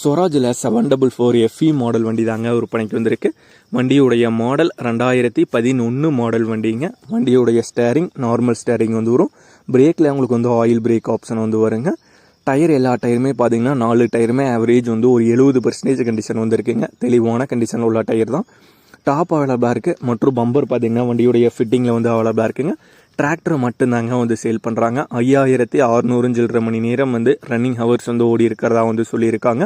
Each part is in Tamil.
ஸ்வராஜில் seven double four FE model வண்டி தாங்க விற்பனைக்கு வந்திருக்கு. வண்டியுடைய மாடல் ரெண்டாயிரத்தி பதினொன்று மாடல் வண்டிங்க. வண்டியுடைய ஸ்டேரிங் நார்மல் ஸ்டேரிங் வந்து வரும். பிரேக்கில் உங்களுக்கு வந்து ஆயில் பிரேக் ஆப்ஷன் வந்து வருங்க. டயர் எல்லா டயருமே பார்த்தீங்கன்னா நாலு டயருமே ஆவரேஜ் வந்து ஒரு எழுபது பர்சன்டேஜ் கண்டிஷன் வந்துருக்குங்க. தெளிவான கண்டிஷனில் உள்ள டயர் தான். டாப் அவைலபிளாக இருக்குது மற்றும் பம்பர் பார்த்தீங்கன்னா வண்டியுடைய ஃபிட்டிங்கில் வந்து அவைலபிளாக இருக்குங்க. டிராக்டர் மட்டும்தாங்க வந்து சேல் பண்ணுறாங்க ஐயாயிரத்தி அறுநூறு சில்லற மணி நேரம் வந்து ரன்னிங் ஹவர்ஸ் வந்து ஓடி இருக்கிறதா வந்து சொல்லியிருக்காங்க.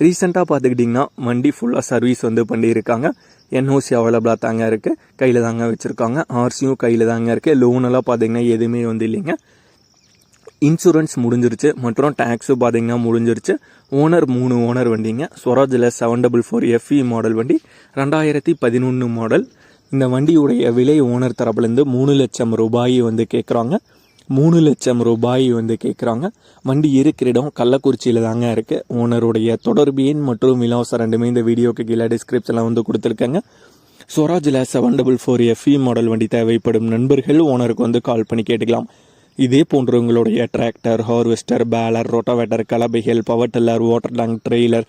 ரீசெண்டாக பார்த்துக்கிட்டிங்கன்னா வண்டி ஃபுல்லாக சர்வீஸ் வந்து பண்ணியிருக்காங்க. என்ஓசி அவைலபிளாக தாங்க இருக்குது கையில் தாங்க வச்சுருக்காங்க. ஆர்சியும் கையில் தாங்க இருக்குது லோனெல்லாம் பார்த்திங்கன்னா எதுவுமே வந்து இல்லைங்க. இன்சூரன்ஸ் முடிஞ்சிருச்சு. மற்றும் டேக்ஸும் பார்த்தீங்கன்னா முடிஞ்சிருச்சு. ஓனர் மூணு ஓனர் வண்டிங்க. ஸ்வராஜில் seven double four FE model வண்டி. ரெண்டாயிரத்தி பதினொன்று மாடல் இந்த வண்டியுடைய விலை ஓனர் தரப்புலேருந்து மூணு லட்சம் ரூபாய் வந்து கேட்குறாங்க மூணு லட்சம் ரூபாய் வந்து கேட்குறாங்க வண்டி இருக்கிற இடம் கள்ளக்குறிச்சியில் தாங்க இருக்குது ஓனருடைய தொடர்பு எண் மற்றும் விலாசம் ரெண்டுமே இந்த வீடியோக்கு கீழே டிஸ்கிரிப்ஷனில் வந்து கொடுத்துருக்காங்க. ஸ்வராஜில் seven double four FE model வண்டி தேவைப்படும் நண்பர்கள் ஓனருக்கு வந்து கால் பண்ணி கேட்டுக்கலாம். இதே போன்ற உங்களுடைய tractor harvester baler rotavator கலபைகள் power tiller water tank trailer